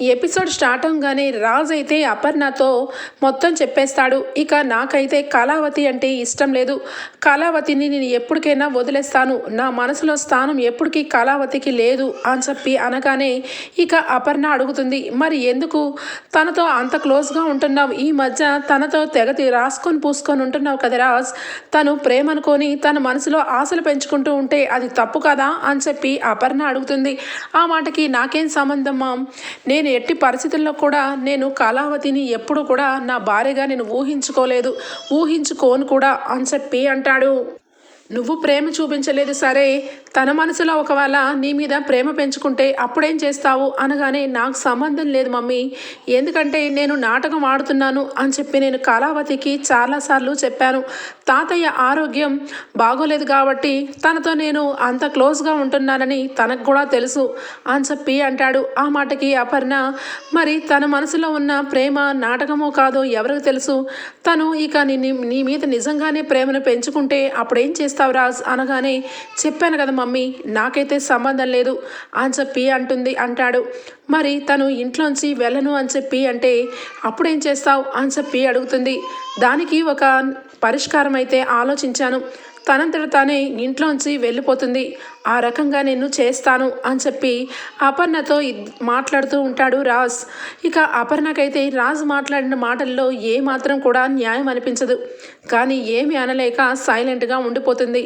Episode start అవగానే రాజ్ అయితే అపర్ణతో మొత్తం చెప్పేస్తాడు. ఇక నాకైతే కళావతి అంటే ఇష్టం లేదు. కళావతిని నేను ఎప్పటికైనా వదిలేస్తాను. నా మనసులో స్థానం ఎప్పటికీ కళావతికి లేదు అని చెప్పి అనగానే ఇక అపర్ణ అడుగుతుంది. మరి ఎందుకు? తనతో అంత క్లోజ్గా ఉంటున్నావు. ఈ మధ్య తనతో తెగతి రాసుకొని పూసుకొని ఉంటున్నావు కదా రాజ్. తను ప్రేమ అనుకొని తన మనసులో ఆశలు పెంచుకుంటూ ఉంటే అది తప్పు కదా అని చెప్పి అపర్ణ అడుగుతుంది. ఆ మాటకి నాకేం సంబంధం మామ్? నేను ఎట్టి పరిస్థితుల్లో కూడా నేను కళావతిని ఎప్పుడు కూడా నా భార్యగా నేను ఊహించుకోలేదు. ఊహించుకోను కూడా అని చెప్పి అంటాడు. నువ్వు ప్రేమ చూపించలేదు సరే తన మనసులో ఒకవేళ నీ మీద ప్రేమ పెంచుకుంటే అప్పుడేం చేస్తావు అనగానే నాకు సంబంధం లేదు మమ్మీ. ఎందుకంటే నేను నాటకం ఆడుతున్నాను అని చెప్పి నేను కళావతికి చాలాసార్లు చెప్పాను. తాతయ్య ఆరోగ్యం బాగోలేదు కాబట్టి తనతో నేను అంత క్లోజ్గా ఉంటున్నానని తనకు కూడా తెలుసు అని చెప్పి అంటాడు. ఆ మాటకి అపర్ణ మరి తన మనసులో ఉన్న ప్రేమ నాటకమో కాదో ఎవరికి తెలుసు? తను ఇక నీ నీ మీద నిజంగానే ప్రేమను పెంచుకుంటే అప్పుడేం చేస్తావు రాజ్? అనగానే చెప్పాను కదా మమ్మీ. మమ్మీ నాకైతే సంబంధం లేదు అని చెప్పి అంటుంది అంటాడు. మరి తను ఇంట్లోంచి వెళ్ళను అని చెప్పి అంటే అప్పుడేం చేస్తావు అని చెప్పి అడుగుతుంది. దానికి ఒక పరిష్కారం అయితే ఆలోచించాను. తనంతట తానే ఇంట్లోంచి వెళ్ళిపోతుంది. ఆ రకంగా నేను చేస్తాను అని చెప్పి అపర్ణతో మాట్లాడుతూ ఉంటాడు రాజ్. ఇక అపర్ణకైతే రాజ్ మాట్లాడిన మాటల్లో ఏ మాత్రం కూడా న్యాయం అనిపించదు. కానీ ఏమి అనలేక సైలెంట్గా ఉండిపోతుంది.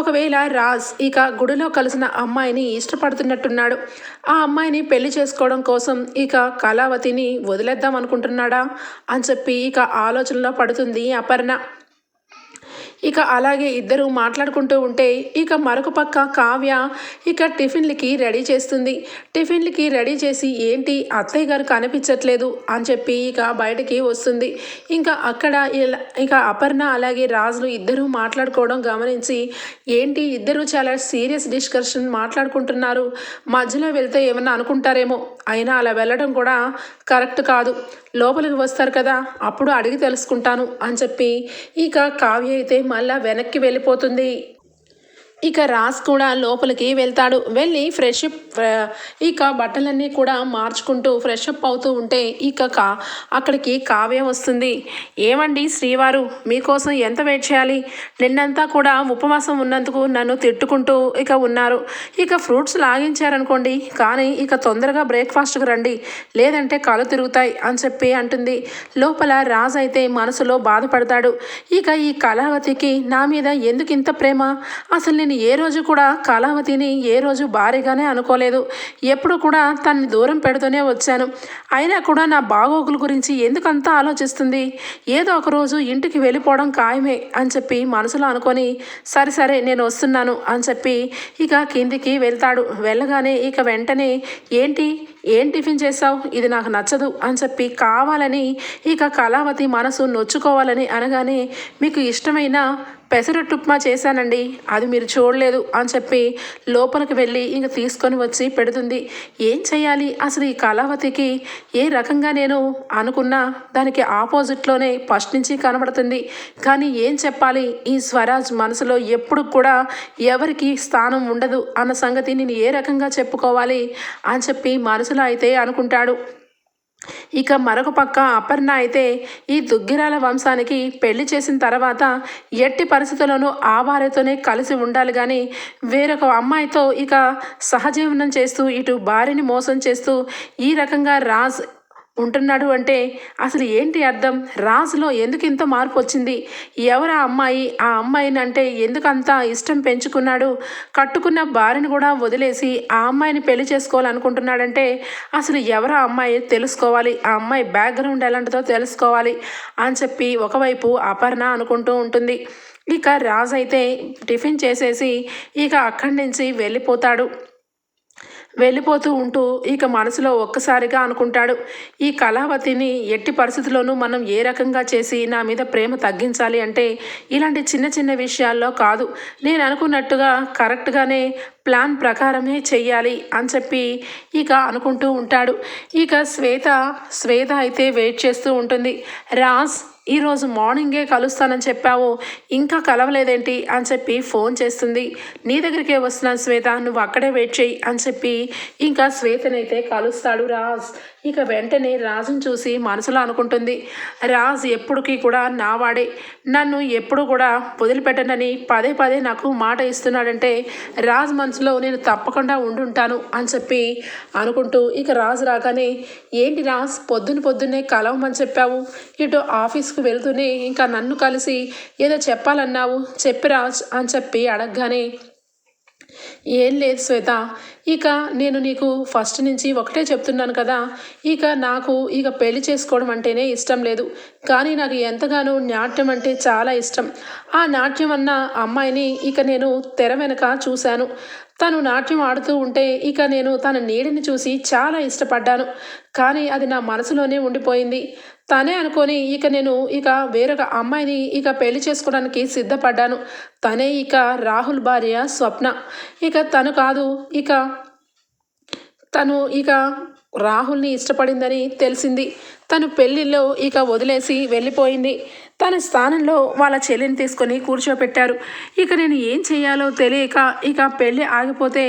ఒకవేళ రాజ్ ఇక గుడిలో కలిసిన అమ్మాయిని ఇష్టపడుతున్నట్టున్నాడు. ఆ అమ్మాయిని పెళ్ళి చేసుకోవడం కోసం ఇక కళావతిని వదిలేద్దాం అనుకుంటున్నాడా అని చెప్పి ఇక ఆలోచనలో పడుతుంది అపర్ణ. ఇక అలాగే ఇద్దరు మాట్లాడుకుంటూ ఉంటే ఇక మరొక పక్క కావ్య ఇక టిఫిన్లకి రెడీ చేస్తుంది. టిఫిన్లకి రెడీ చేసి ఏంటి అత్తయ్య గారు కనిపించట్లేదు అని చెప్పి ఇక బయటకి వస్తుంది. ఇంకా అక్కడ ఇలా- ఇక అపర్ణ అలాగే రాజులు ఇద్దరు మాట్లాడుకోవడం గమనించి ఏంటి ఇద్దరు చాలా సీరియస్ డిస్కషన్ మాట్లాడుకుంటున్నారు. మధ్యలో వెళ్తే ఏమన్నా అనుకుంటారేమో అయినా అలా వెళ్ళడం కూడా కరెక్ట్ కాదు. లోపలికి వస్తారు కదా అప్పుడు అడిగి తెలుసుకుంటాను అని చెప్పి ఇక కావ్య అయితే మళ్ళా వెనక్కి వెళ్ళిపోతుంది. ఇక రాజ్ కూడా లోపలికి వెళ్తాడు. వెళ్ళి ఫ్రెష్ ఇక బట్టలన్నీ కూడా మార్చుకుంటూ ఫ్రెష్ అప్ అవుతూ ఉంటే ఇక కా అక్కడికి కావ్య వస్తుంది. ఏమండి శ్రీవారు మీకోసం ఎంత వెయిట్ చేయాలి? నిన్నంతా కూడా ఉపవాసం ఉన్నందుకు నన్ను తిట్టుకుంటూ ఇక ఉన్నారు. ఇక ఫ్రూట్స్ లాగించారనుకోండి కానీ ఇక తొందరగా బ్రేక్ఫాస్ట్కి రండి. లేదంటే కళ్ళు తిరుగుతాయి అని చెప్పి అంటుంది. లోపల రాజ్ అయితే మనసులో బాధపడతాడు. ఇక ఈ కళావతికి నా మీద ఎందుకు ఇంత ప్రేమ? అసలు నేను ఏ రోజు కూడా కళావతిని ఏ రోజు భారీగానే అనుకోలేదు. ఎప్పుడు కూడా తనని దూరం పెడుతూనే వచ్చాను. అయినా కూడా నా బాగోగుల గురించి ఎందుకంతా ఆలోచిస్తుంది? ఏదో ఒక రోజు ఇంటికి వెళ్ళిపోవడం ఖాయమే అని చెప్పి మనసులో అనుకొని సరే సరే నేను వస్తున్నాను అని చెప్పి ఇక కిందికి వెళ్తాడు. వెళ్ళగానే ఇక వెంటనే ఏంటి? ఏం టిఫిన్ చేస్తావు ఇది నాకు నచ్చదు అని చెప్పి కావాలని ఇక కళావతి మనసు నొచ్చుకోవాలని అనగానే మీకు ఇష్టమైన పెసరట్టు ఉప్మా చేశానండి. అది మీరు చూడలేదు అని చెప్పి లోపలికి వెళ్ళి ఇంక తీసుకొని వచ్చి పెడుతుంది. ఏం చేయాలి? అసలు ఈ కళావతికి ఏ రకంగా నేను అనుకున్నా దానికి ఆపోజిట్లోనే ఫస్ట్ నుంచి కనబడుతుంది. కానీ ఏం చెప్పాలి? ఈ స్వరాజ్ మనసులో ఎప్పుడు కూడా ఎవరికి స్థానం ఉండదు అన్న సంగతి నేను ఏ రకంగా చెప్పుకోవాలి అని చెప్పి మనసులో అయితే అనుకుంటాడు. ఇక మరొక పక్క అపర్ణ అయితే ఈ దుగ్గిరాల వంశానికి పెళ్ళి చేసిన తర్వాత ఎట్టి పరిస్థితుల్లోనూ ఆ భార్యతోనే కలిసి ఉండాలి కానీ వేరొక అమ్మాయితో ఇక సహజీవనం చేస్తూ ఇటు భార్యని మోసం చేస్తూ ఈ రకంగా రాజ్ ఉంటున్నాడు అంటే అసలు ఏంటి అర్థం? రాజులో ఎందుకు ఇంత మార్పు వచ్చింది? ఎవరు ఆ అమ్మాయి? ఆ అమ్మాయిని అంటే ఎందుకు అంత ఇష్టం పెంచుకున్నాడు? కట్టుకున్న భార్యను కూడా వదిలేసి ఆ అమ్మాయిని పెళ్ళి చేసుకోవాలనుకుంటున్నాడంటే అసలు ఎవరు ఆ అమ్మాయి తెలుసుకోవాలి? ఆ అమ్మాయి బ్యాక్గ్రౌండ్ ఎలాంటిదో తెలుసుకోవాలి అని చెప్పి ఒకవైపు అపర్ణ అనుకుంటూ ఉంటుంది. ఇక రాజు అయితే టిఫిన్ చేసేసి ఇక అక్కడి నుంచి వెళ్ళిపోతాడు. వెళ్ళిపోతూ ఉంటూ ఇక మనసులో ఒక్కసారిగా అనుకుంటాడు. ఈ కళావతిని ఎట్టి పరిస్థితుల్లోనూ మనం ఏ రకంగా చేసి నా మీద ప్రేమ తగ్గించాలి అంటే ఇలాంటి చిన్న చిన్న విషయాల్లో కాదు. నేను అనుకున్నట్టుగా కరెక్ట్గానే ప్లాన్ ప్రకారమే చెయ్యాలి అని చెప్పి ఇక అనుకుంటూ ఉంటాడు. ఇక శ్వేత శ్వేత అయితే వెయిట్ చేస్తూ ఉంటుంది. రాజ్ ఈరోజు మార్నింగే కలుస్తానని చెప్పావు. ఇంకా కలవలేదేంటి? అని చెప్పి ఫోన్ చేస్తుంది. నీ దగ్గరికే వస్తున్నాను శ్వేత నువ్వు అక్కడే వెయిట్ చేయి అని చెప్పి ఇంకా శ్వేతనైతే కలుస్తాడు రాజ్. ఇక వెంటనే రాజును చూసి మనసులో అనుకుంటుంది రాజ్ ఎప్పటికీ కూడా నావాడే నన్ను ఎప్పుడు కూడా వదిలిపెట్టనని పదే పదే నాకు మాట ఇస్తున్నాడంటే రాజ్ మనసులో నేను తప్పకుండా ఉండుంటాను అని చెప్పి అనుకుంటూ ఇక రాజు రాగానే ఏంటి రాజ్ పొద్దున పొద్దున్నే కలవమని చెప్పావు. ఇటు ఆఫీస్కి వెళ్తూనే ఇంకా నన్ను కలిసి ఏదో చెప్పాలన్నావు. చెప్పి రాజ్ అని చెప్పి అడగగానే ఏం లేదు శ్వేత. ఇక నేను నీకు ఫస్ట్ నుంచి ఒకటే చెప్తున్నాను కదా. ఇక నాకు ఇక పెళ్ళి చేసుకోవడం అంటేనే ఇష్టం లేదు. కానీ నాకు ఎంతగానో నాట్యం అంటే చాలా ఇష్టం. ఆ నాట్యం అన్న అమ్మాయిని ఇక నేను తెర వెనక చూశాను. తను నాట్యం ఆడుతూ ఉంటే ఇక నేను తన నీడని చూసి చాలా ఇష్టపడ్డాను. కానీ అది నా మనసులోనే ఉండిపోయింది. తనే అనుకొని ఇక నేను ఇక వేరొక అమ్మాయిని ఇక పెళ్ళి చేసుకోవడానికి సిద్ధపడ్డాను. తనే ఇక రాహుల్ భార్య స్వప్న. ఇక తను కాదు ఇక తను ఇక రాహుల్ని ఇష్టపడిందని తెలిసింది. తను పెళ్ళిలో ఇక వదిలేసి వెళ్ళిపోయింది. తన స్థానంలో వాళ్ళ చెల్లిని తీసుకొని కూర్చోపెట్టారు. ఇక నేను ఏం చేయాలో తెలియక ఇక పెళ్ళి ఆగిపోతే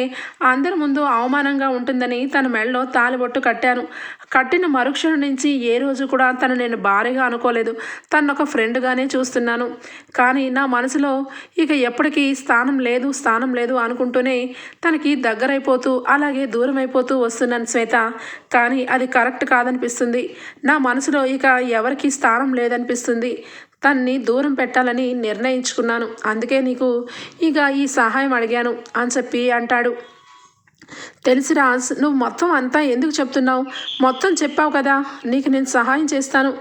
అందరి ముందు అవమానంగా ఉంటుందని తన మెడలో తాలిబొట్టు కట్టాను. కట్టిన మరుక్షణం నుంచి ఏ రోజు కూడా తను నేను భార్యగా అనుకోలేదు. తను ఒక ఫ్రెండ్గానే చూస్తున్నాను. కానీ నా మనసులో ఇక ఎప్పటికీ స్థానం లేదు స్థానం లేదు అనుకుంటూనే తనకి దగ్గరైపోతూ అలాగే దూరం అయిపోతూ వస్తున్నాను శ్వేత. కానీ అది కరెక్ట్ కాదనిపిస్తుంది. నా మనసులో ఇక ఎవరికి స్థానం లేదనిపిస్తుంది. తన్ని దూరం పెట్టాలని నిర్ణయించుకున్నాను. అందుకే నీకు ఇక ఈ సహాయం అడిగాను అని చెప్పి అంటాడు. తెలుసు రాజ్ నువ్వు మొత్తం అంతా ఎందుకు చెప్తున్నావు? మొత్తం చెప్పావు కదా నీకు నేను సహాయం చేస్తాను.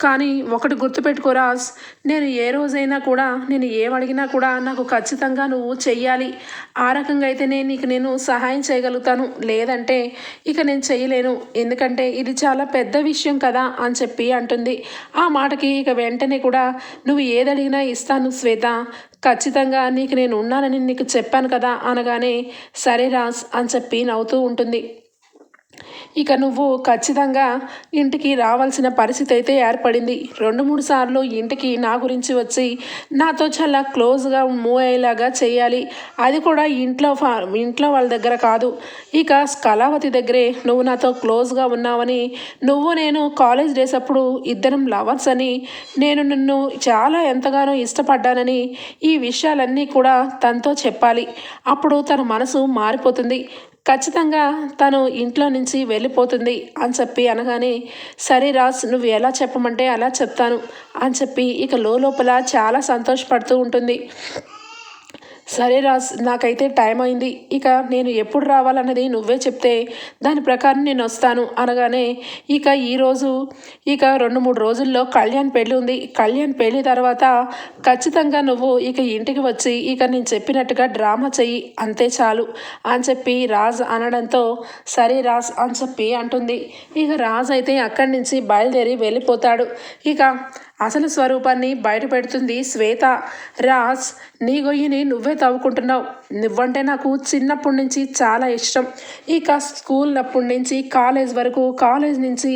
కానీ ఒకటి గుర్తుపెట్టుకో రాజ్ నేను ఏ రోజైనా కూడా నేను ఏమడిగినా కూడా నాకు ఖచ్చితంగా నువ్వు చెయ్యాలి. ఆ రకంగా అయితేనే నీకు నేను సహాయం చేయగలుగుతాను. లేదంటే ఇక నేను చేయలేను ఎందుకంటే ఇది చాలా పెద్ద విషయం కదా అని చెప్పి అంటుంది. ఆ మాటకి ఇక వెంటనే కూడా నువ్వు ఏదడిగినా ఇస్తాను శ్వేత. ఖచ్చితంగా నీకు నేను ఉన్నానని నీకు చెప్పాను కదా అనగానే సరే రాజ్ అని చెప్పి నవ్వుతూ ఉంటుంది. ఇక నువ్వు ఖచ్చితంగా ఇంటికి రావాల్సిన పరిస్థితి అయితే ఏర్పడింది. రెండు మూడు సార్లు ఇంటికి నా గురించి వచ్చి నాతో చాలా క్లోజ్గా మూవ్ అయ్యేలాగా చేయాలి. అది కూడా ఇంట్లో ఫా ఇంట్లో వాళ్ళ దగ్గర కాదు. ఇక కళావతి దగ్గరే నువ్వు నాతో క్లోజ్గా ఉన్నావని నువ్వు నేను కాలేజ్ డేస్ అప్పుడు ఇద్దరం లవర్స్ అని నేను నిన్ను చాలా ఎంతగానో ఇష్టపడ్డానని ఈ విషయాలన్నీ కూడా తనతో చెప్పాలి. అప్పుడు తన మనసు మారిపోతుంది. ఖచ్చితంగా తను ఇంట్లో నుంచి వెళ్ళిపోతుంది అని చెప్పి అనగానే సరే రాజ్ నువ్వు ఎలా చెప్పమంటే అలా చెప్తాను అని చెప్పి ఇక లోపల చాలా సంతోషపడుతూ ఉంటుంది. సరే రాజ్ నాకైతే టైం అయింది. ఇక నేను ఎప్పుడు రావాలన్నది నువ్వే చెప్తే దాని ప్రకారం నేను వస్తాను అనగానే ఇక ఈరోజు ఇక రెండు మూడు రోజుల్లో కళ్యాణ్ పెళ్ళి ఉంది. కళ్యాణ్ పెళ్ళి తర్వాత ఖచ్చితంగా నువ్వు ఇక ఇంటికి వచ్చి ఇక నేను చెప్పినట్టుగా డ్రామా చెయ్యి అంతే చాలు అని చెప్పి రాజ్ అనడంతో సరే రాజ్ అని చెప్పి అంటుంది. ఇక రాజ్ అయితే అక్కడి నుంచి బయలుదేరి వెళ్ళిపోతాడు. ఇక అసలు స్వరూపాన్ని బయటపెడుతుంది శ్వేత. రాజ్ నీ గొయ్యిని నువ్వే తవ్వుకుంటున్నావు. నువ్వంటే నాకు చిన్నప్పటి నుంచి చాలా ఇష్టం. ఇక స్కూల్ అప్పటి నుంచి కాలేజ్ వరకు కాలేజ్ నుంచి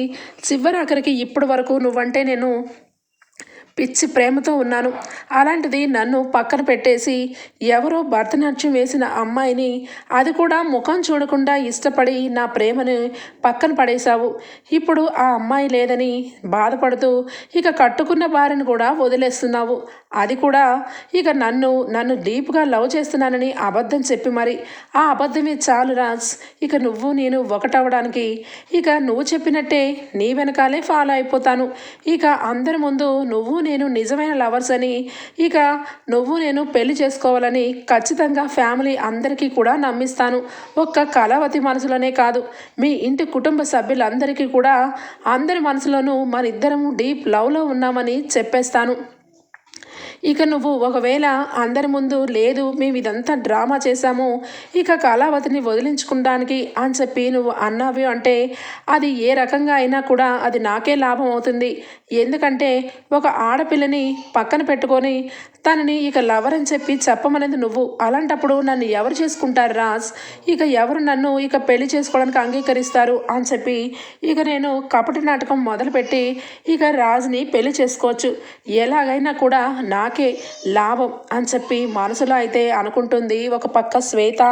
చివరి ఆఖరికి ఇప్పటి వరకు నువ్వంటే నేను పిచ్చి ప్రేమతో ఉన్నాను. అలాంటిది నన్ను పక్కన పెట్టేసి ఎవరో భరతనాట్యం వేసిన అమ్మాయిని అది కూడా ముఖం చూడకుండా ఇష్టపడి నా ప్రేమని పక్కన పడేశావు. ఇప్పుడు ఆ అమ్మాయి లేదని బాధపడుతూ ఇక కట్టుకున్న భార్యను కూడా వదిలేస్తున్నావు. అది కూడా ఇక నన్ను నన్ను డీప్గా లవ్ చేస్తున్నానని అబద్ధం చెప్పి మరి. ఆ అబద్ధమే చాలు రాజ్. ఇక నువ్వు నేను ఒకటవడానికి ఇక నువ్వు చెప్పినట్టే నీ వెనకాలే ఫాలో అయిపోతాను. ఇక అందరి ముందు నువ్వు నేను నిజమైన లవర్స్ అని ఇక నువ్వు నేను పెళ్ళి చేసుకోవాలని ఖచ్చితంగా ఫ్యామిలీ అందరికీ కూడా నమ్మిస్తాను. ఒక్క కళావతి మనసులోనే కాదు. మీ ఇంటి కుటుంబ సభ్యులందరికీ కూడా అందరి మనసులోనూ మన ఇద్దరము డీప్ లవ్లో ఉన్నామని చెప్పేస్తాను. ఇక నువ్వు ఒకవేళ అందరి ముందు లేదు మేము ఇదంతా డ్రామా చేశాము ఇక కళావతిని వదిలించుకోవడానికి అని చెప్పి నువ్వు అన్నావి అంటే అది ఏ రకంగా అయినా కూడా అది నాకే లాభం అవుతుంది. ఎందుకంటే ఒక ఆడపిల్లని పక్కన పెట్టుకొని తనని ఇక లవర్ అని చెప్పి చెప్పమనేది నువ్వు. అలాంటప్పుడు నన్ను ఎవరు చేసుకుంటారు రాజ్? ఇక ఎవరు నన్ను ఇక పెళ్ళి చేసుకోవడానికి అంగీకరిస్తారు అని చెప్పి ఇక నేను కపటి నాటకం మొదలుపెట్టి ఇక రాజ్ని పెళ్ళి చేసుకోవచ్చు. ఎలాగైనా కూడా నాకే లాభం అని చెప్పి మనసులో అయితే అనుకుంటుంది ఒక పక్క శ్వేత.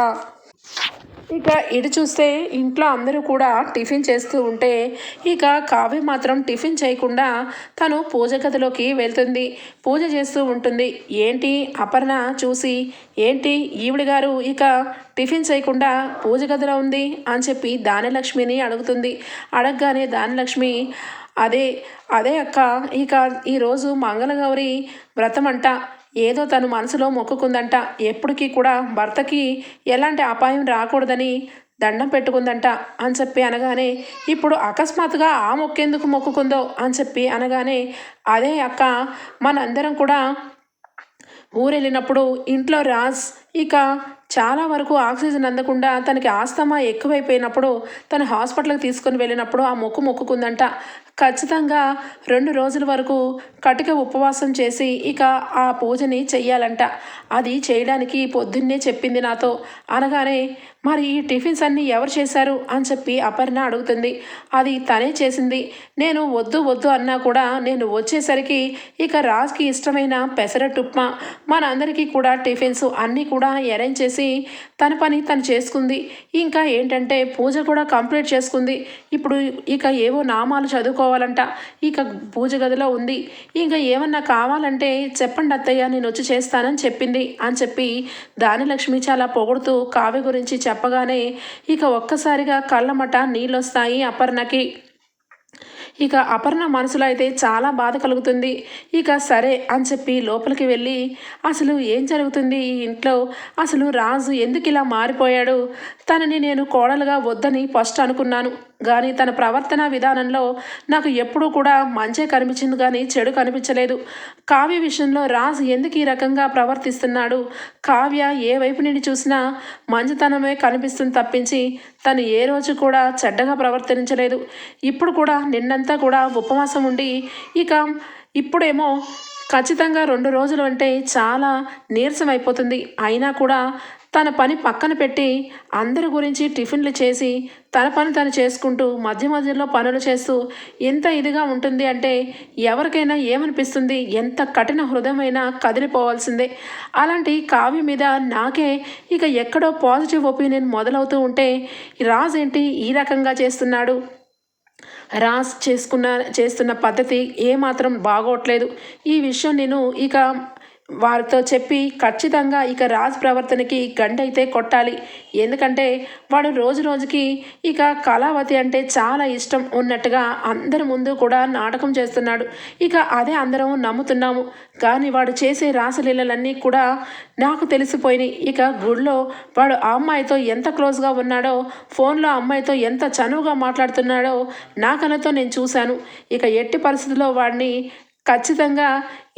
ఇక ఇటు చూస్తే ఇంట్లో అందరూ కూడా టిఫిన్ చేస్తూ ఉంటే ఇక కావ్య మాత్రం టిఫిన్ చేయకుండా తను పూజ గదిలోకి వెళ్తుంది. పూజ చేస్తూ ఉంటుంది. ఏంటి అపర్ణ చూసి ఏంటి ఈవిడ గారు ఇక టిఫిన్ చేయకుండా పూజ గదిలో ఉంది? అని చెప్పి దానిలక్ష్మిని అడుగుతుంది. అడగగానే దానలక్ష్మి అదే అదే అక్క ఇక ఈరోజు మంగళగౌరి వ్రతం అంట ఏదో తను మనసులో మొక్కుకుందంట. ఎప్పటికీ కూడా భర్తకి ఎలాంటి అపాయం రాకూడదని దండం పెట్టుకుందంట అని చెప్పి అనగానే ఇప్పుడు అకస్మాత్తుగా ఆ మొక్కేందుకు మొక్కుకుందో? అని చెప్పి అనగానే అదే అక్క మనందరం కూడా ఊరెళ్ళినప్పుడు ఇంట్లో రాజ్ ఇక చాలా వరకు ఆక్సిజన్ అందకుండా తనకి ఆస్తమా ఎక్కువైపోయినప్పుడు తను హాస్పిటల్కి తీసుకొని వెళ్ళినప్పుడు ఆ మొక్కు మొక్కుకుందంట. ఖచ్చితంగా రెండు రోజుల వరకు కటిక ఉపవాసం చేసి ఇక ఆ పూజని చెయ్యాలంట. అది చేయడానికి పొద్దున్నే చెప్పింది నాతో. అనగానే మరి ఈ టిఫిన్స్ అన్నీ ఎవరు చేశారు? అని చెప్పి అపర్ణ అడుగుతుంది. అది తనే చేసింది. నేను వద్దు వద్దు అన్నా కూడా నేను వచ్చేసరికి ఇక రాజ్కి ఇష్టమైన పెసరట్టుప్మా. మనందరికీ కూడా టిఫిన్స్ అన్నీ కూడా అరేంజ్ చేసి చేసి తన పని తను చేసుకుంది. ఇంకా ఏంటంటే పూజ కూడా కంప్లీట్ చేసుకుంది. ఇప్పుడు ఇక ఏవో నామాలు చదువుకోవాలంట. ఇక పూజ గదిలో ఉంది. ఇంకా ఏమన్నా కావాలంటే చెప్పండి అత్తయ్య నేను వచ్చి చేస్తానని చెప్పింది. అని చెప్పి దానిలక్ష్మి చాలా పొగుడుతూ కావ్య గురించి చెప్పగానే ఇక ఒక్కసారిగా కళ్ళమట నీళ్ళొస్తాయి అపర్ణకి. ఇక అపర్ణ మనసులో అయితే చాలా బాధ కలుగుతుంది. ఇక సరే అని చెప్పి లోపలికి వెళ్ళి అసలు ఏం జరుగుతుంది ఈ ఇంట్లో? అసలు రాజు ఎందుకు ఇలా మారిపోయాడు? తనని నేను కోడలుగా వద్దని ఫస్ట్ అనుకున్నాను. కానీ తన ప్రవర్తన విధానంలో నాకు ఎప్పుడూ కూడా మంచే కనిపించింది కానీ చెడు కనిపించలేదు. కావ్య విషయంలో రాజ్ ఎందుకు ఈ రకంగా ప్రవర్తిస్తున్నాడు? కావ్య ఏ వైపు నుండి చూసినా మంచితనమే కనిపిస్తుంది తప్పించి తను ఏ రోజు కూడా చెడ్డగా ప్రవర్తించలేదు. ఇప్పుడు కూడా నిన్నంతా కూడా ఉపవాసం ఉండి ఇక ఇప్పుడేమో ఖచ్చితంగా రెండు రోజులు అంటే చాలా నీరసం అయిపోతుంది. అయినా కూడా తన పని పక్కన పెట్టి అందరి గురించి టిఫిన్లు చేసి తన పని తను చేసుకుంటూ మధ్య మధ్యలో పనులు చేస్తూ ఎంత ఇదిగా ఉంటుంది అంటే ఎవరికైనా ఏమనిపిస్తుంది? ఎంత కఠిన హృదయమైనా కదిలిపోవాల్సిందే. అలాంటి కావ్య మీద నాకే ఇక ఎక్కడో పాజిటివ్ ఒపీనియన్ మొదలవుతూ ఉంటే రాజ్ ఏంటి ఈ రకంగా చేస్తున్నాడు? రాజ్ చేసుకున్న చేస్తున్న పద్ధతి ఏమాత్రం బాగోట్లేదు. ఈ విషయం నేను ఇక వారితో చెప్పి ఖచ్చితంగా ఇక రాజ్ ప్రవర్తనకి గండైతే కొట్టాలి. ఎందుకంటే వాడు రోజు రోజుకి ఇక కళావతి అంటే చాలా ఇష్టం ఉన్నట్టుగా అందరి ముందు కూడా నాటకం చేస్తున్నాడు. ఇక అదే అందరం నమ్ముతున్నాము. కానీ వాడు చేసే రాసలీలలన్నీ కూడా నాకు తెలిసిపోయినాయి. ఇక గుడిలో వాడు ఆ అమ్మాయితో ఎంత క్లోజ్గా ఉన్నాడో ఫోన్లో అమ్మాయితో ఎంత చనువుగా మాట్లాడుతున్నాడో నా కళ్ళతో నేను చూశాను. ఇక ఎట్టి పరిస్థితుల్లో వాడిని ఖచ్చితంగా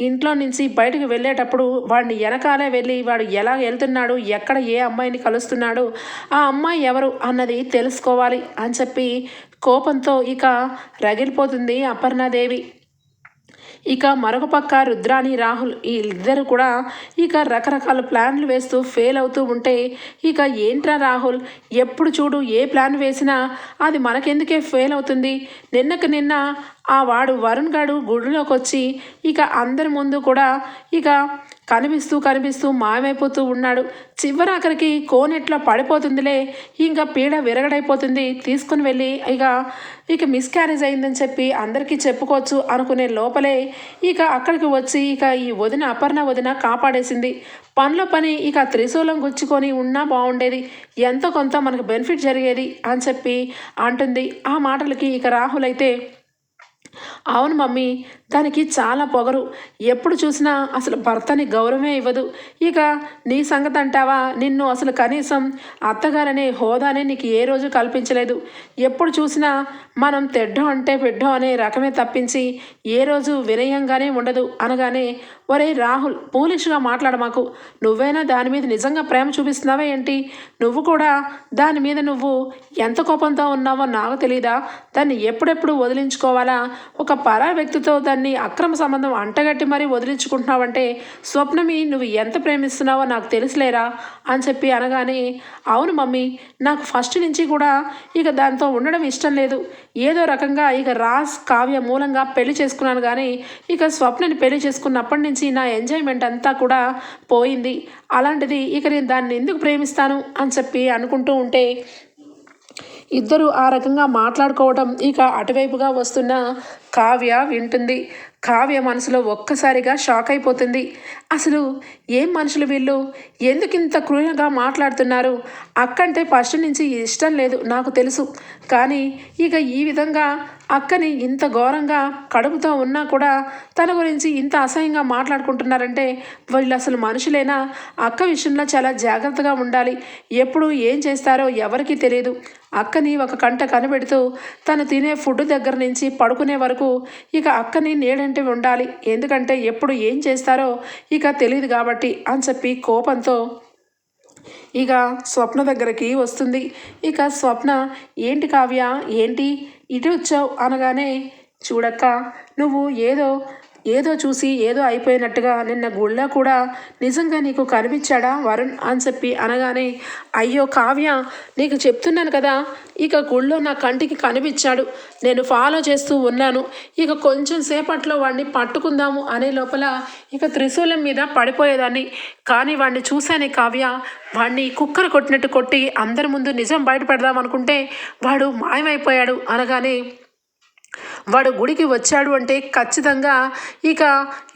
ఇంట్లో నుంచి బయటకు వెళ్ళేటప్పుడు వాడిని వెనకాలే వెళ్ళి వాడు ఎలా వెళ్తున్నాడు ఎక్కడ ఏ అమ్మాయిని కలుస్తున్నాడు ఆ అమ్మాయి ఎవరు అన్నది తెలుసుకోవాలి అని చెప్పి కోపంతో ఇక రగిలిపోతుంది అపర్ణాదేవి. ఇక మరొక పక్క రుద్రాని రాహుల్ ఈ ఇద్దరు కూడా ఇక రకరకాల ప్లాన్లు వేస్తూ ఫెయిల్ అవుతూ ఉంటే ఇక ఏంట్రా రాహుల్? ఎప్పుడు చూడు ఏ ప్లాన్ వేసినా అది మనకెందుకే ఫెయిల్ అవుతుంది? నిన్నకు నిన్న ఆ వాడు వరుణ్ గాడు గుడిలోకి వచ్చి ఇక అందరి ముందు కూడా ఇక కనిపిస్తూ కనిపిస్తూ మాయమైపోతూ ఉన్నాడు. చివరాఖరికి కోనెట్లో పడిపోతుందిలే. ఇంకా పీడ విరగడైపోతుంది. తీసుకుని వెళ్ళి ఇక ఇక మిస్క్యారేజ్ అయిందని చెప్పి అందరికీ చెప్పుకోవచ్చు అనుకునే లోపలే ఇక అక్కడికి వచ్చి ఇక ఈ వదిన అపర్ణ వదిన కాపాడేసింది. పనిలో పని ఇక త్రిశూలం గుచ్చుకొని ఉన్నా బాగుండేది ఎంతో కొంత మనకు బెనిఫిట్ జరిగేది అని చెప్పి అంటుంది. ఆ మాటలకి ఇక రాహుల్ అయితే అవును మమ్మీ దానికి చాలా పొగరు. ఎప్పుడు చూసినా అసలు భర్తని గౌరవమే ఇవ్వదు. ఇక నీ సంగతి అంటావా? నిన్ను అసలు కనీసం అత్తగారనే హోదానే నీకు ఏ రోజు కల్పించలేదు. ఎప్పుడు చూసినా మనం తెడ్డం అంటే పెడ్డం అనే రకమే తప్పించి ఏ రోజు వినయంగానే ఉండదు అనగానే ఒరే రాహుల్ పూలిష్గా మాట్లాడ మాకు నువ్వైనా దాని మీద నిజంగా ప్రేమ చూపిస్తున్నావా ఏంటి? నువ్వు కూడా దాని మీద నువ్వు ఎంత కోపంతో ఉన్నావో నాకు తెలీదా? దాన్ని ఎప్పుడెప్పుడు వదిలించుకోవాలా? ఒక పరా వ్యక్తితో దాన్ని అక్రమ సంబంధం అంటగట్టి మరీ వదిలించుకుంటున్నావంటే స్వప్నమి నువ్వు ఎంత ప్రేమిస్తున్నావో నాకు తెలుసులేరా? అని చెప్పి అనగానే అవును మమ్మీ నాకు ఫస్ట్ నుంచి కూడా ఇక దాంతో ఉండడం ఇష్టం లేదు. ఏదో రకంగా ఇక రాస్ కావ్య మూలంగా పెళ్ళి చేసుకున్నాను కానీ ఇక స్వప్నని పెళ్ళి చేసుకున్నప్పటి నుంచి నా ఎంజాయ్మెంట్ అంతా కూడా పోయింది. అలాంటిది ఇక నేను దాన్ని ఎందుకు ప్రేమిస్తాను అని చెప్పి అనుకుంటూ ఉంటే ఇద్దరు ఆ రకంగా మాట్లాడుకోవడం ఇక అటువైపుగా వస్తున్న కావ్య వింటుంది. కావ్య మనసులో ఒక్కసారిగా షాక్ అయిపోతుంది. అసలు ఏం మనుషులు వీళ్ళు? ఎందుకు ఇంత క్రూరంగా మాట్లాడుతున్నారు? అక్కంటే ఫస్ట్ నుంచి ఇష్టం లేదు నాకు తెలుసు. కానీ ఇక ఈ విధంగా అక్కని ఇంత ఘోరంగా కడుపుతో ఉన్నా కూడా తన గురించి ఇంత అసహ్యంగా మాట్లాడుకుంటున్నారంటే వీళ్ళు అసలు మనుషులేనా? అక్క విషయంలో చాలా జాగ్రత్తగా ఉండాలి. ఎప్పుడు ఏం చేస్తారో ఎవరికీ తెలియదు. అక్కని ఒక కంట కనిపెడుతూ తను తినే ఫుడ్ దగ్గర నుంచి పడుకునే వరకు ఇక అక్కని నీడంటే ఉండాలి. ఎందుకంటే ఎప్పుడు ఏం చేస్తారో ఇక తెలియదు కాబట్టి అని చెప్పి కోపంతో ఇక స్వప్న దగ్గరికి వస్తుంది. ఇక స్వప్న ఏంటి కావ్య? ఏంటి? ఇటు వచ్చావు అనగానే చూడక్క నువ్వు ఏదో ఏదో చూసి ఏదో అయిపోయినట్టుగా నిన్న గుళ్ళో కూడా నిజంగా నీకు కనిపించాడా వరుణ్ అని చెప్పి అనగానే అయ్యో కావ్య నీకు చెప్తున్నాను కదా ఇక గుళ్ళో నా కంటికి కనిపించాడు. నేను ఫాలో చేస్తూ ఉన్నాను. ఇక కొంచెం సేపట్లో వాడిని పట్టుకుందాము అనే లోపల ఇక త్రిశూలం మీద పడిపోయేదాన్ని. కానీ వాడిని చూశానే కావ్య వాడిని కుక్కర కొట్టినట్టు కొట్టి అందరి ముందు నిజం బయటపెడదాం అనుకుంటే వాడు మాయమైపోయాడు అనగానే వాడు గుడికి వచ్చాడు అంటే ఖచ్చితంగా ఇక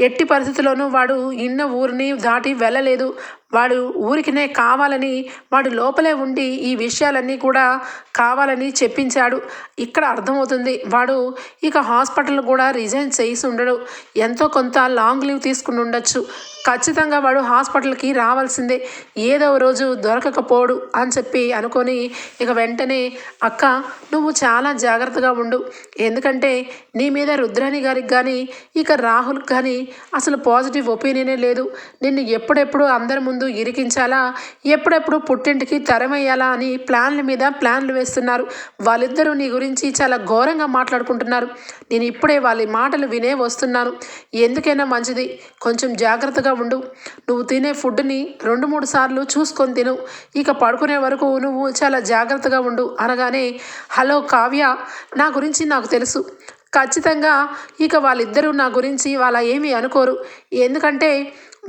ఎట్టి పరిస్థితుల్లోనూ వాడు ఇన్న ఊరిని దాటి వెళ్ళలేదు. వాడు ఊరికినే కావాలని వాడు లోపలే ఉండి ఈ విషయాలన్నీ కూడా కావాలని చెప్పించాడు. ఇక్కడ అర్థమవుతుంది వాడు ఇక హాస్పిటల్ కూడా రిజైన్ చేసి ఉండడు. ఎంతో కొంత లాంగ్ లీవ్ తీసుకుని ఉండొచ్చు. ఖచ్చితంగా వాడు హాస్పిటల్కి రావాల్సిందే. ఏదో రోజు దొరకకపోడు అని చెప్పి అనుకొని ఇక వెంటనే అక్క నువ్వు చాలా జాగ్రత్తగా ఉండు. ఎందుకంటే నీ మీద రుద్రాణి గారికి కానీ ఇక రాహుల్ కానీ అసలు పాజిటివ్ ఒపీనియనే లేదు. నిన్ను ఎప్పుడెప్పుడు అందరి ముందు ఇరికించాలా? ఎప్పుడెప్పుడు పుట్టింటికి తరమయ్యాలా అని ప్లాన్ల మీద ప్లాన్లు వేస్తున్నారు. వాళ్ళిద్దరూ నీ గురించి చాలా ఘోరంగా మాట్లాడుకుంటున్నారు. నేను ఇప్పుడే వాళ్ళ మాటలు వినే వస్తున్నాను. ఎందుకైనా మంచిది. కొంచెం జాగ్రత్తగా ఉండు. నువ్వు తినే ఫుడ్ని రెండు మూడు సార్లు చూసుకొని తిను. ఇక పడుకునే వరకు నువ్వు చాలా జాగ్రత్తగా ఉండు. అనగానే హలో కావ్య నా గురించి నాకు తెలుసు. ఖచ్చితంగా ఇక వాళ్ళిద్దరూ నా గురించి వాళ్ళ ఏమీ అనుకోరు. ఎందుకంటే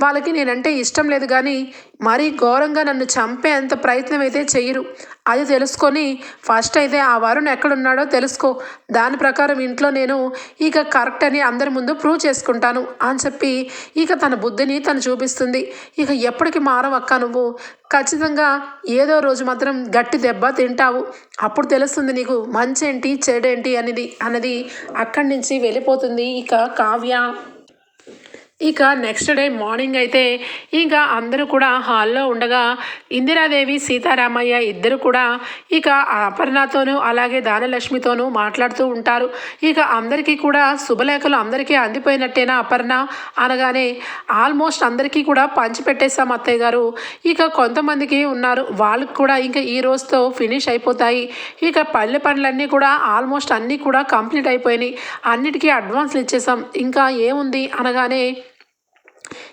వాళ్ళకి నేనంటే ఇష్టం లేదు కానీ మరీ ఘోరంగా నన్ను చంపే అంత ప్రయత్నం అయితే చెయ్యరు. అది తెలుసుకొని ఫస్ట్ అయితే ఆ వరుణ్ ఎక్కడున్నాడో తెలుసుకో. దాని ప్రకారం ఇంట్లో నేను ఇక కరెక్ట్ అని అందరి ముందు ప్రూవ్ చేసుకుంటాను అని చెప్పి ఇక తన బుద్ధిని తను చూపిస్తుంది. ఇక ఎప్పటికి మారవక్క నువ్వు? ఖచ్చితంగా ఏదో రోజు మాత్రం గట్టి దెబ్బ తింటావు. అప్పుడు తెలుస్తుంది నీకు మంచి ఏంటి చెడేంటి అనేది అన్నది అక్కడి నుంచి వెళ్ళిపోతుంది ఇక కావ్య. ఇక నెక్స్ట్ డే మార్నింగ్ అయితే ఇంకా అందరూ కూడా హాల్లో ఉండగా ఇందిరాదేవి సీతారామయ్య ఇద్దరు కూడా ఇక అపర్ణతోనూ అలాగే దానలక్ష్మితోనూ మాట్లాడుతూ ఉంటారు. ఇక అందరికీ కూడా శుభలేఖలు అందరికీ అందిపోయినట్టేనా అపర్ణ? అనగానే ఆల్మోస్ట్ అందరికీ కూడా పంచిపెట్టేశాం అత్తయ్య గారు. ఇక కొంతమందికి ఉన్నారు. వాళ్ళకి కూడా ఇంకా ఈ రోజుతో ఫినిష్ అయిపోతాయి. ఇక పల్లె పనులన్నీ కూడా ఆల్మోస్ట్ అన్నీ కూడా కంప్లీట్ అయిపోయినాయి. అన్నిటికీ అడ్వాన్స్లు ఇచ్చేసాం ఇంకా ఏముంది? అనగానే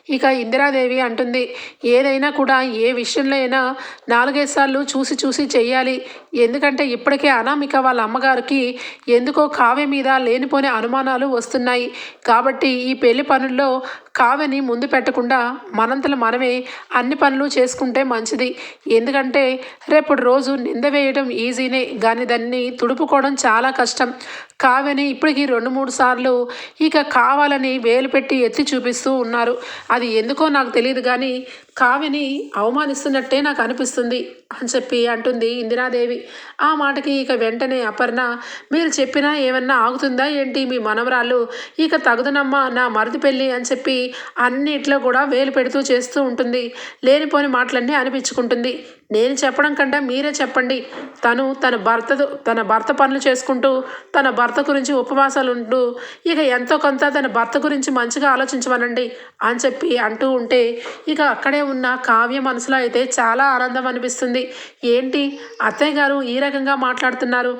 ఇక ఇందిరాదేవి అంటుంది ఏదైనా కూడా ఏ విషయంలో అయినా నాలుగైదు సార్లు చూసి చూసి చెయ్యాలి. ఎందుకంటే ఇప్పటికే అనామిక వాళ్ళ అమ్మగారికి ఎందుకో కావ్య మీద లేనిపోని అనుమానాలు వస్తున్నాయి. కాబట్టి ఈ పెళ్ళి పనుల్లో కావ్యని ముందు పెట్టకుండా మనంతలు మనమే అన్ని పనులు చేసుకుంటే మంచిది. ఎందుకంటే రేపటి రోజు నింద వేయడం ఈజీనే కానీ దాన్ని తుడుపుకోవడం చాలా కష్టం. కావ్యని ఇప్పటికీ రెండు మూడు సార్లు ఇక కావాలని వేలు పెట్టి ఎత్తి చూపిస్తూ ఉన్నారు. అది ఎందుకో నాకు తెలియదు కానీ కావ్యని అవమానిస్తున్నట్టే నాకు అనిపిస్తుంది అని చెప్పి అంటుంది ఇందిరాదేవి. ఆ మాటకి ఇక వెంటనే అపర్ణ మీరు చెప్పినా ఏమన్నా ఆగుతుందా ఏంటి మీ మనవరాలు ఇక తగుదనమ్మా నా మరిది పెళ్ళి అని చెప్పి అన్నిట్లో కూడా వేలు పెడుతూ చేస్తూ ఉంటుంది. లేనిపోని మాటలన్నీ అనిపించుకుంటుంది. నేను చెప్పడం కంటే మీరే చెప్పండి. తను తన భర్త తన భర్త పనులు చేసుకుంటూ తన భర్త గురించి ఉపవాసాలు ఉంటూ ఇక ఎంతో కొంత తన భర్త గురించి మంచిగా ఆలోచించమనండి అని చెప్పి అంటూ ఉంటే ఇక అక్కడే ఉన్న కావ్య మనసులో అయితే చాలా ఆనందం అనిపిస్తుంది. ఏంటి? అత్తయ్య గారు ఈ రకంగా మాట్లాడుతున్నారు.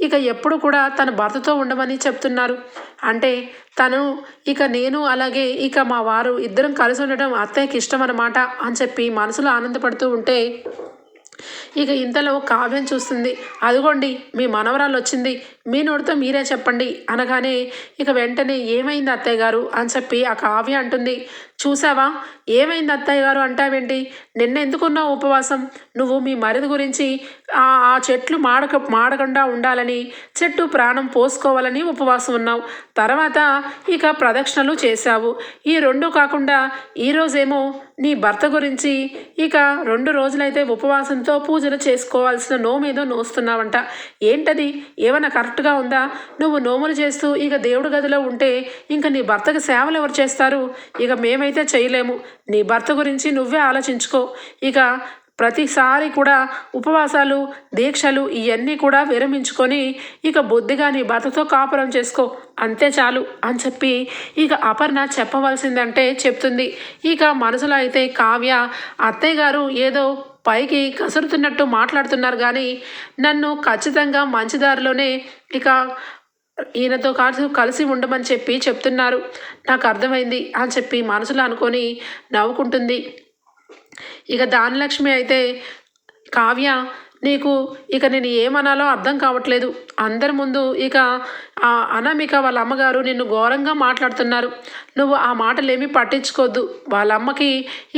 ఇక ఎప్పుడు కూడా తన భర్తతో ఉండమని చెప్తున్నారు. అంటే తను ఇక నేను అలాగే ఇక మా వారు ఇద్దరం కలిసి ఉండడం అత్తయ్యకి ఇష్టం అన్నమాట అని చెప్పి మనసులో ఆనందపడుతూ ఉంటే ఇక ఇంతలో కావ్యం చూస్తుంది. అదిగోండి మీ మనవరాలు వచ్చింది మీ నోటితో మీరే చెప్పండి అనగానే ఇక వెంటనే ఏమైంది అత్తయ్య గారు అని చెప్పి ఆ కావ్య అంటుంది. చూసావా? ఏమైంది అత్తయ్య గారు అంటావేంటి? నిన్న ఎందుకున్నావు ఉపవాసం? నువ్వు మీ మరిది గురించి ఆ చెట్లు మాడక మాడకుండా ఉండాలని చెట్టు ప్రాణం పోసుకోవాలని ఉపవాసం ఉన్నావు. తర్వాత ఇక ప్రదక్షిణలు చేశావు. ఈ రెండు కాకుండా ఈరోజేమో నీ భర్త గురించి ఇక రెండు రోజులైతే ఉపవాసంతో పూజలు చేసుకోవాల్సిన నోమేదో నోస్తున్నావంట. ఏంటది? ఏమైనా కరెక్ట్గా ఉందా? నువ్వు నోములు చేస్తూ ఇక దేవుడి గదిలో ఉంటే ఇంకా నీ భర్తకు సేవలు ఎవరు చేస్తారు? ఇక మేమైతే చేయలేము. నీ భర్త గురించి నువ్వే ఆలోచించుకో. ఇక ప్రతిసారి కూడా ఉపవాసాలు దీక్షలు ఇవన్నీ కూడా విరమించుకొని ఇక బుద్ధిగా నీ భర్తతో కాపురం చేసుకో. అంతే చాలు అని చెప్పి ఇక అపర్ణ చెప్పవలసిందంటే చెప్తుంది. ఇక మనసులో అయితే కావ్య అత్తయ్య గారు ఏదో పైకి కసురుతున్నట్టు మాట్లాడుతున్నారు కానీ నన్ను ఖచ్చితంగా మంచి దారిలోనే ఇక ఈయనతో కలిసి కలిసి ఉండమని చెప్పి చెప్తున్నారు. నాకు అర్థమైంది అని చెప్పి మనసులో అనుకొని నవ్వుకుంటుంది. ఇక దానలక్ష్మి అయితే కావ్య నీకు ఇక నేను ఏమనాలో అర్థం కావట్లేదు. అందరి ముందు ఇక ఆ అనామిక వాళ్ళ అమ్మగారు నిన్ను ఘోరంగా మాట్లాడుతున్నారు. నువ్వు ఆ మాటలేమీ పట్టించుకోవద్దు వాళ్ళ అమ్మకి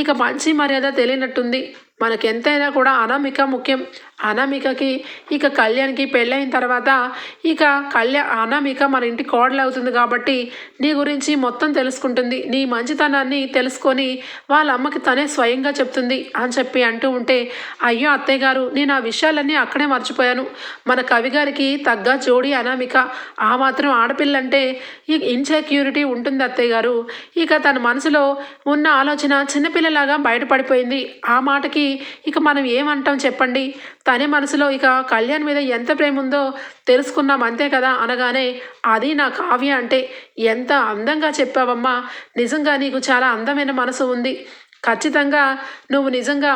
ఇక మంచి మర్యాద తెలియనట్టుంది. మనకెంతైనా కూడా అనామిక ముఖ్యం. అనామికకి ఇక కళ్యాణ్కి పెళ్ళైన తర్వాత ఇక కళ్యాణ్ అనామిక మన ఇంటి కోడలు అవుతుంది కాబట్టి నీ గురించి మొత్తం తెలుసుకుంటుంది. నీ మంచితనాన్ని తెలుసుకొని వాళ్ళ అమ్మకి తనే స్వయంగా చెప్తుంది అని చెప్పి అంటూ ఉంటే అయ్యో అత్తయ్య గారు నేను ఆ విషయాలన్నీ అక్కడే మర్చిపోయాను. మన కవి గారికి తగ్గ జోడి అనామిక. ఆ మాత్రం ఆడపిల్లంటే ఈ ఇన్సెక్యూరిటీ ఉంటుంది అత్తయ్య గారు. ఇక తన మనసులో ఉన్న ఆలోచన చిన్నపిల్లలాగా బయటపడిపోయింది. ఆ మాటకి ఇక మనం ఏమంటాం చెప్పండి? తనే మనసులో ఇక కళ్యాణ్ మీద ఎంత ప్రేమ ఉందో తెలుసుకున్నాం అంతే కదా అనగానే అది నా కావ్య అంటే ఎంత అందంగా చెప్పావమ్మా. నిజంగా నీకు చాలా అందమైన మనసు ఉంది. ఖచ్చితంగా నువ్వు నిజంగా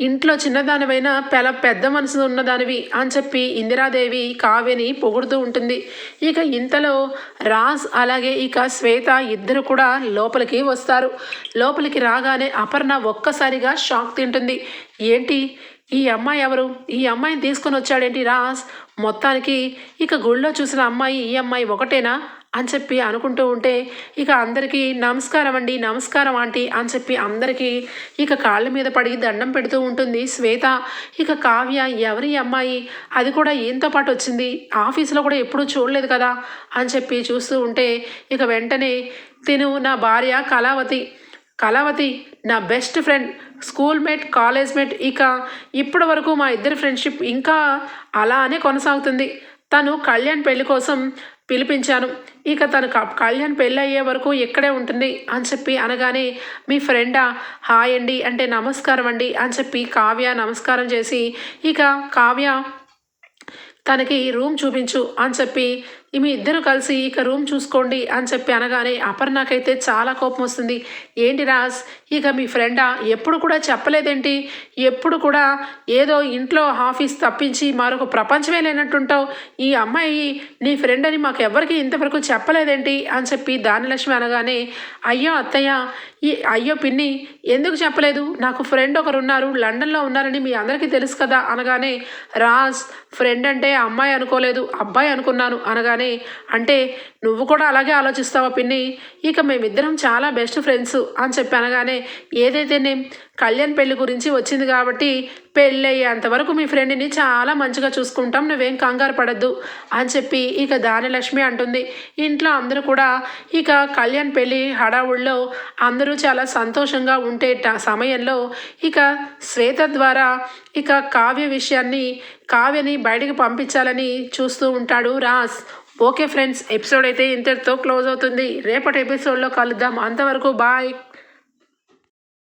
ఇంట్లో చిన్నదానివైన పెల పెద్ద మనసు ఉన్నదానివి అని చెప్పి ఇందిరాదేవి కావ్యని పొగుడుతూ ఉంటుంది. ఇక ఇంతలో రాజ్ అలాగే ఇక శ్వేత ఇద్దరు కూడా లోపలికి వస్తారు. లోపలికి రాగానే అపర్ణ ఒక్కసారిగా షాక్ తింటుంది. ఏంటి? ఈ అమ్మాయి ఎవరు? ఈ అమ్మాయిని తీసుకొని వచ్చాడేంటి రాజ్? మొత్తానికి ఇక గుళ్ళో చూసిన అమ్మాయి ఈ అమ్మాయి ఒకటేనా? అని చెప్పి అనుకుంటూ ఉంటే ఇక అందరికీ నమస్కారం అండి నమస్కారం ఆంటీ అని చెప్పి అందరికీ ఇక కాళ్ళ మీద పడి దండం పెడుతూ ఉంటుంది శ్వేత. ఇక కావ్య ఎవరి అమ్మాయి? అది కూడా ఏంతో పాటు వచ్చింది? ఆఫీసులో కూడా ఎప్పుడూ చూడలేదు కదా? అని చెప్పి చూస్తూ ఉంటే ఇక వెంటనే తిను నా భార్య కళావతి కళావతి నా best friend school mate college mate ఇక ఇప్పటి వరకు మా ఇద్దరి ఫ్రెండ్షిప్ ఇంకా అలానే కొనసాగుతుంది. తను కళ్యాణ్ పెళ్ళి కోసం పిలిపించాను. ఇక తను కళ్యాణ్ పెళ్ళి అయ్యే వరకు ఇక్కడే ఉంటుంది అని చెప్పి అనగానే మీ ఫ్రెండా? హాయ్ అండి. అంటే నమస్కారం అండి అని చెప్పి కావ్య నమస్కారం చేసి ఇక కావ్య తనకి రూమ్ చూపించు అని చెప్పి మీ ఇద్దరు కలిసి ఇక రూమ్ చూసుకోండి అని చెప్పి అనగానే అపర్ణకైతే చాలా కోపం వస్తుంది. ఏంటి రాజ్? ఇక మీ ఫ్రెండా? ఎప్పుడు కూడా చెప్పలేదేంటి? ఎప్పుడు కూడా ఏదో ఇంట్లో ఆఫీస్ తప్పించి మరొక ప్రపంచమే లేనట్టుంటావు. ఈ అమ్మాయి నీ ఫ్రెండ్ అని మాకు ఎవరికి ఇంతవరకు చెప్పలేదేంటి? అని చెప్పి దానిలక్ష్మి అనగానే అయ్యో అత్తయ్య ఈ అయ్యో పిన్ని ఎందుకు చెప్పలేదు? నాకు ఫ్రెండ్ ఒకరు ఉన్నారు లండన్లో ఉన్నారని మీ అందరికీ తెలుసు కదా? అనగానే రాజ్ ఫ్రెండ్ అంటే అమ్మాయి అనుకోలేదు అబ్బాయి అనుకున్నాను. అనగానే అంటే నువ్వు కూడా అలాగే ఆలోచిస్తావా పిన్ని? ఇక మేమిద్దరం చాలా బెస్ట్ ఫ్రెండ్స్ అని చెప్పి అనగానే ఏదైతే నేను కళ్యాణ్ పెళ్ళి గురించి వచ్చింది కాబట్టి పెళ్ళి వరకు మీ ఫ్రెండ్ని చాలా మంచిగా చూసుకుంటాం నువ్వేం కంగారు పడద్దు అని చెప్పి ఇక దానిలక్ష్మి అంటుంది. ఇంట్లో అందరూ కూడా ఇక కళ్యాణ్ పెళ్ళి హడావుల్లో అందరూ చాలా సంతోషంగా ఉంటే ట- సమయంలో ఇక శ్వేత ద్వారా ఇక కావ్య విషయాన్ని కావ్యని బయటికి పంపించాలని చూస్తూ ఉంటాడు రాస్ ఓకే ఫ్రెండ్స్ ఎపిసోడ్ అయితే ఇంతటితో క్లోజ్ అవుతుంది. రేపటి ఎపిసోడ్లో కలుద్దాం. అంతవరకు బాయ్.